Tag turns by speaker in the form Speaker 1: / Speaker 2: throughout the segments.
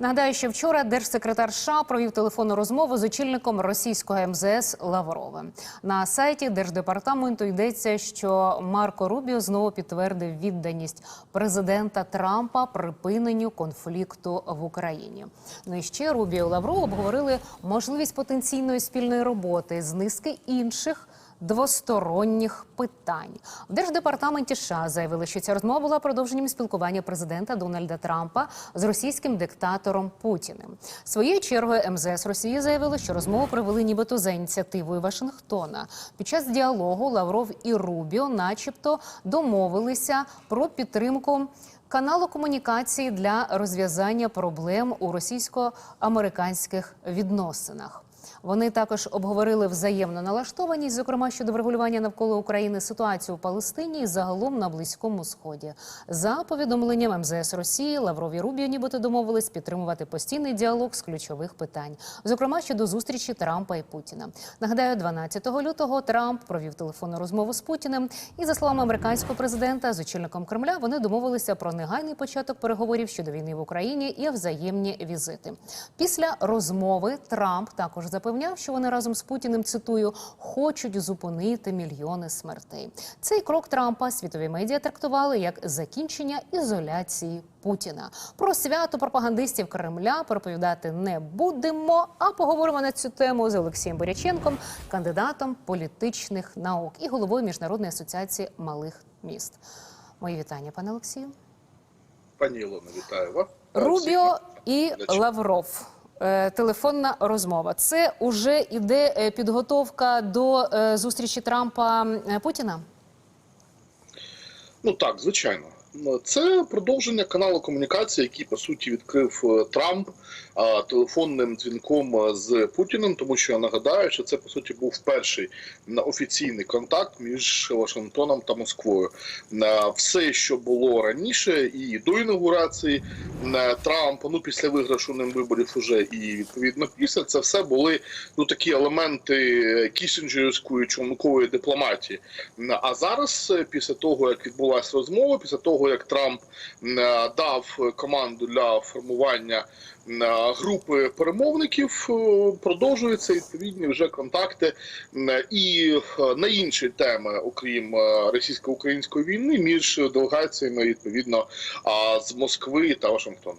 Speaker 1: Нагадаю, що вчора держсекретар США провів телефонну розмову з очільником російського МЗС Лавровим. На сайті держдепартаменту йдеться, що Марко Рубіо знову підтвердив відданість президента Трампа припиненню конфлікту в Україні. Ну і ще Рубіо і Лавров обговорили можливість потенційної спільної роботи з низки інших двосторонніх питань. В держдепартаменті США заявили, що ця розмова була продовженням спілкування президента Дональда Трампа з російським диктатором Путіним. Своєю чергою МЗС Росії заявили, що розмову провели нібито за ініціативою Вашингтона. Під час діалогу Лавров і Рубіо, начебто, домовилися про підтримку. Каналу комунікації для розв'язання проблем у російсько-американських відносинах. Вони також обговорили взаємну налаштованість, зокрема щодо врегулювання навколо України ситуацію у Палестині і загалом на близькому сході. За повідомленням МЗС Росії, Лавров і Рубіо нібито домовились підтримувати постійний діалог з ключових питань, зокрема щодо зустрічі Трампа і Путіна. Нагадаю, 12 лютого Трамп провів телефонну розмову з Путіним, і за словами американського президента з очільником Кремля, вони домовилися про негайний початок переговорів щодо війни в Україні і взаємні візити. Після розмови Трамп також запевняв, що вони разом з Путіним цитую хочуть зупинити мільйони смертей. Цей крок Трампа світові медіа трактували як закінчення ізоляції Путіна. Про свято пропагандистів Кремля проповідати не будемо. А поговоримо на цю тему з Олексієм Боряченком, кандидатом політичних наук і головою міжнародної асоціації малих міст. Мої вітання, пане Олексію.
Speaker 2: Пані Ілоно, вітаю вас.
Speaker 1: Рубіо і. Лавров. Е, Телефонна розмова. Це уже іде е, підготовка до е, зустрічі Трампа Путіна.
Speaker 2: Ну так, звичайно. Це продовження каналу комунікації, який по суті відкрив е, Трамп телефонним дзвінком е, з Путіним, тому що я нагадаю, що це по суті був перший офіційний контакт між Вашингтоном та Москвою. На все, що було раніше, і до інаугурації е, Трампа, ну після виграшу ним виборів, уже і відповідно після це все були ну такі елементи кісінджерської човникової дипломатії. А зараз, е, після того як відбулася розмова, після того як Трамп е, дав команду для формування е, групи перемовників, е, продовжуються відповідні вже контакти і на інші теми, окрім російсько-української війни, між делегаціями відповідно з Москви та Вашингтону.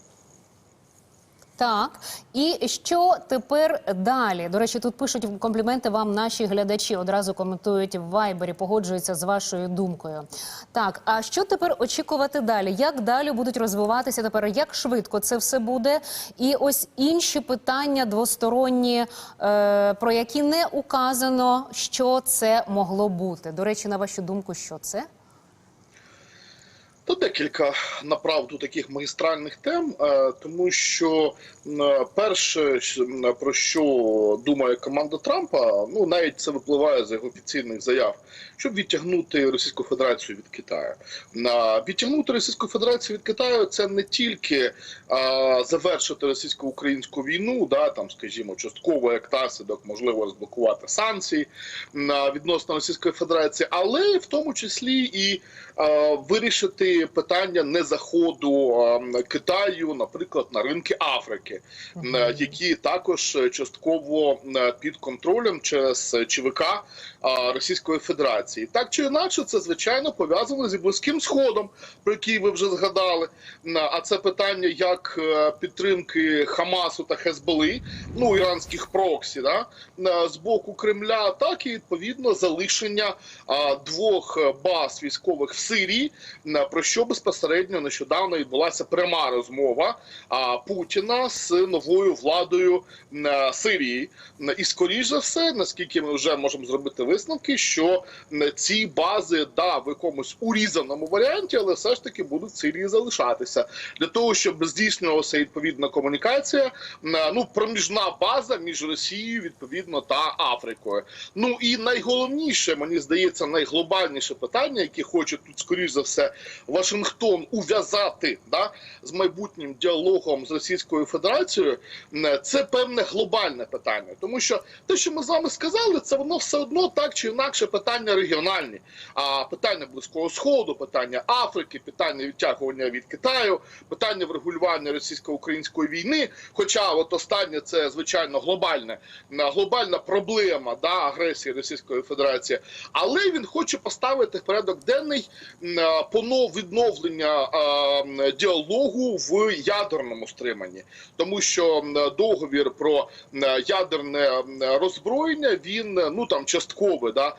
Speaker 1: Так, і що тепер далі? До речі, тут пишуть компліменти вам наші глядачі. Одразу коментують в Вайбері, погоджуються з вашою думкою. Так, а що тепер очікувати далі? Як далі будуть розвиватися тепер? Як швидко це все буде? І ось інші питання двосторонні, е, про які не указано, що це могло бути. До речі, на вашу думку, що це?
Speaker 2: То декілька направду таких магістральних тем, е, тому що м, перше, про що думає команда Трампа, ну навіть це випливає з його офіційних заяв, щоб відтягнути Російську Федерацію від Китаю. Відтягнути Російську Федерацію від Китаю це не тільки а, завершити російсько-українську війну, да там, скажімо, частково як наслідок можливо розблокувати санкції відносно Російської Федерації, але в тому числі і вирішити питання незаходу а, Китаю, наприклад, на ринки Африки, які також частково під контролем через ЧВК Російської Федерації. Так чи інакше, це звичайно пов'язано зі близьким сходом, про який ви вже згадали. А це питання як е, підтримки Хамасу та Хезболи, ну іранських проксі, да, з боку Кремля, так і відповідно залишення двох е, баз військових в Сирії, про що безпосередньо нещодавно відбулася пряма розмова а, Путіна з новою владою м, е, Сирії. І скоріш за все, наскільки ми вже можемо зробити висновки, що ці бази да в якомусь урізаному варіанті, але все ж таки будуть в Сирії залишатися для того, щоб здійснювалася відповідна комунікація. м, е, Ну проміжна база між Росією відповідно та Африкою. Ну і найголовніше, мені здається, найглобальніше питання, яке хоче тут скоріш за все Вашингтон ув'язати да, з майбутнім діалогом з Російською Федерацією, це певне глобальне питання, тому що те, що ми з вами сказали, це воно все одно так чи інакше питання регіональні. А питання близького сходу, питання Африки, питання відтягування від Китаю, питання врегулювання російсько-української війни. Хоча, от останнє це звичайно глобальне глобальна проблема да, агресії Російської Федерації, але він хоче поставити в порядок денний м, е, понов відновлення діалогу в ядерному стриманні, тому що договір про ядерне роззброєння він ну там частковий, да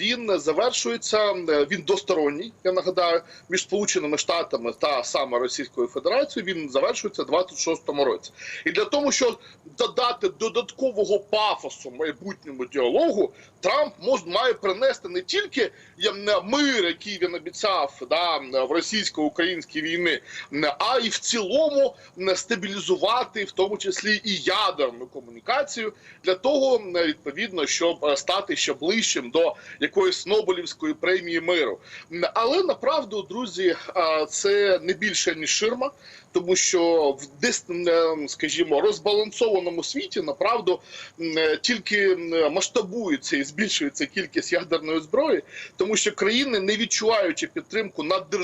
Speaker 2: він завершується. Він двосторонній, я нагадаю, між Сполученими Штатами та саме Російською Федерацією. Він завершується в 26-му році. І для того, щоб додати додаткового пафосу майбутньому діалогу, Трамп мож, має принести не тільки мир, який він обіцяв да, в російсько-українській війни, а й в цілому м, стабілізувати, в тому числі і ядерну комунікацію, для того відповідно, щоб е, стати ще ближчим до якоїсь Нобелівської премії миру. Але направду, друзі, це не більше ніж ширма, тому що в десь, скажімо, розбалансованому світі направду е, тільки масштабується і збільшується кількість ядерної зброї, тому що країни, не відчуваючи підтримку наддержавних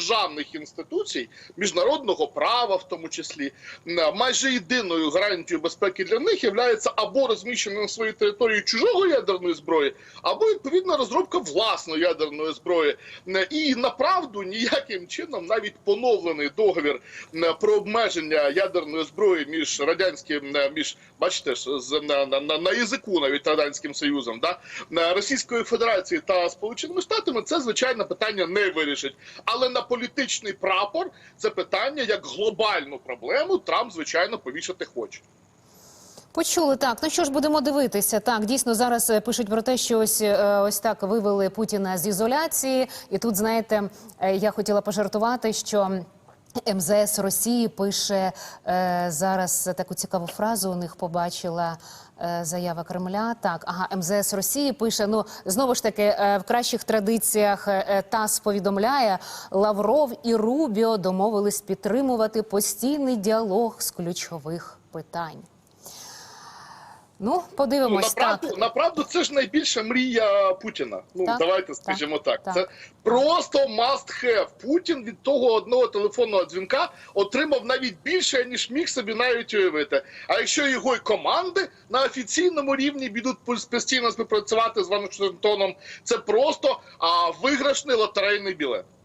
Speaker 2: інституцій, міжнародного права, в тому числі, майже єдиною гарантією безпеки для них є або розміщення на своїй території чужого ядерної зброї, або відповідна розробка власної ядерної зброї. М, І направду ніяким чином навіть поновлений договір про обмеження ядерної зброї між радянським між бачите з на, на, на, язику навіть радянським союзом, да на Російської Федерації та Сполученими Штатами це звичайно питання не вирішить. Але на політичний прапор це питання як глобальну проблему Трамп звичайно повішати хоче.
Speaker 1: Почули так. Ну що ж будемо дивитися? Так, дійсно зараз е, пишуть про те, що ось е, ось так вивели Путіна з ізоляції. І тут, знаєте, е, я хотіла пожартувати, що. МЗС Росії пише е, зараз таку цікаву фразу. У них побачила е, заява Кремля. Так, ага, МЗС Росії пише. Ну знову ж таки, е, в кращих традиціях е, е, ТАСС повідомляє, Лавров і Рубіо домовились підтримувати постійний діалог з ключових питань. Ну,
Speaker 2: Ну,
Speaker 1: подивимось так.
Speaker 2: направду, направду, це ж найбільша мрія Путіна. Ну
Speaker 1: Так,
Speaker 2: давайте скажімо так.
Speaker 1: так.
Speaker 2: Це просто must have. Путін від того одного телефонного дзвінка отримав навіть більше, ніж міг собі навіть уявити. А якщо його й команди на офіційному рівні будуть постійно співпрацювати з Вашингтоном, це просто а, виграшний лотерейний білет.